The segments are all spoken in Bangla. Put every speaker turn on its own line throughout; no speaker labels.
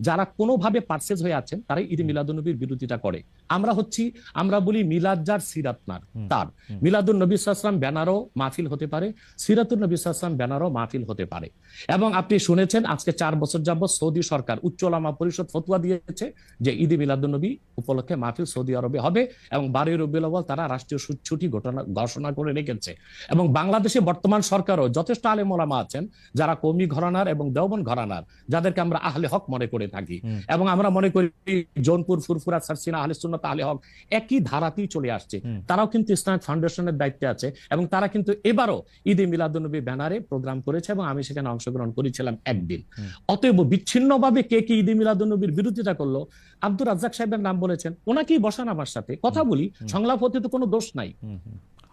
যারা কোনোভাবে পার্সেজ হয়ে আছেন তারাই ঈদ মিলাদুন্নবীর বিরোধিতা করে। আমরা হচ্ছি আমরা বলি মিলাদ যার সিরাত নার তার। মিলাদুন নবী সাল্লাম ব্যানারও মাহফিল হতে পারে সিরাতুল নবী সাল্লাম ব্যানারও মাহফিল হতে পারে। এবং আপনি শুনেছেন আজকে চার বছর যাবত সৌদি সরকার উচ্চ ওলামা পরিষদ ফতুয়া দিয়েছে যে ঈদ মিলাদুন নবী উপলক্ষে মাহফিল সৌদি আরবে হবে এবং বারোই রবিউল আউয়াল তারা রাষ্ট্রীয় ছুটি ঘটনা ঘোষণা করে রেখেছে। এবং বাংলাদেশে বর্তমান সরকারও যথেষ্ট আলেম ওলামা আছেন যারা কৌমি ঘরানার এবং দেওবন ঘরানার যাদেরকে আমরা আহলে হক মনে করে থাকি। এবং আমরা মনে করি জৌনপুর ফুরফুরা সারসিনা আহলে সুন্নাত আহলে হক একই ধারাতেই চলে আসছে। তারাও কিন্তু ইসলামিক ফাউন্ডেশনের দায়িত্বে আছে এবং তারা কিন্তু এবারও ঈদে মিলাদুন্নবী ব্যানারে প্রোগ্রাম করেছে এবং আমি সেখানে অংশগ্রহণ করেছিলাম একদিন। অতএব বিচ্ছিন্নভাবে কে কে ঈদে মিলাদুন্নবীর বিরোধিতা করল আব্দুর রাজ্জাক সাহেবের নাম বলেছেন ওনাকেই বসান আমার সাথে। কথা বলি সংলাপ হতে তো কোনো দোষ নাই।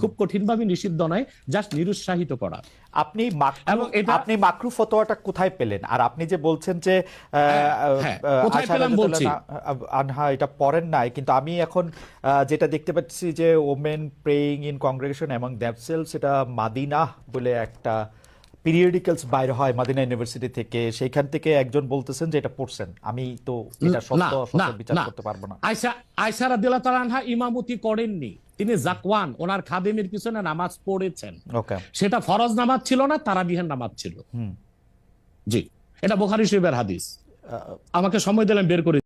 খুব কঠিনভাবে নিষিদ্ধ নয় জাস্ট নিরুৎসাহিত করা।
আপনি
এবং
আপনি মাকরু ফতোয়াটা কোথায় পেলেন? আর আপনি যে বলছেন যে
হ্যাঁ, বলছি।
আনহা- আনহা এটা পড়েন নাই কিন্তু আমি এখন যেটা দেখতে পাচ্ছি যে ওমেন প্রেইং ইন কংগ্রেগেশন এবং দ্যাপসেল সেটা মাদিনা বলে একটা পিরিয়ডিক্যালস বাইর হয় মাদিনা ইউনিভার্সিটি থেকে। সেইখান থেকে একজন বলতেছেন যে এটা পড়ছেন। আমি তো এটা সত্য
না,
বিচার করতে পারব না।
আয়সা আয়সা রাদিয়াল্লাহু তাআলা আনহা ইমামতি করেননি। তিনি জাকওয়ান ওনার খাদেমের পিছনে নামাজ পড়েছেন। সেটা ফরজ নামাজ ছিল না তারাবিহের নামাজ ছিল। জি এটা বোখারি শরীফের হাদিস। আমাকে সময় দিলেন বের করে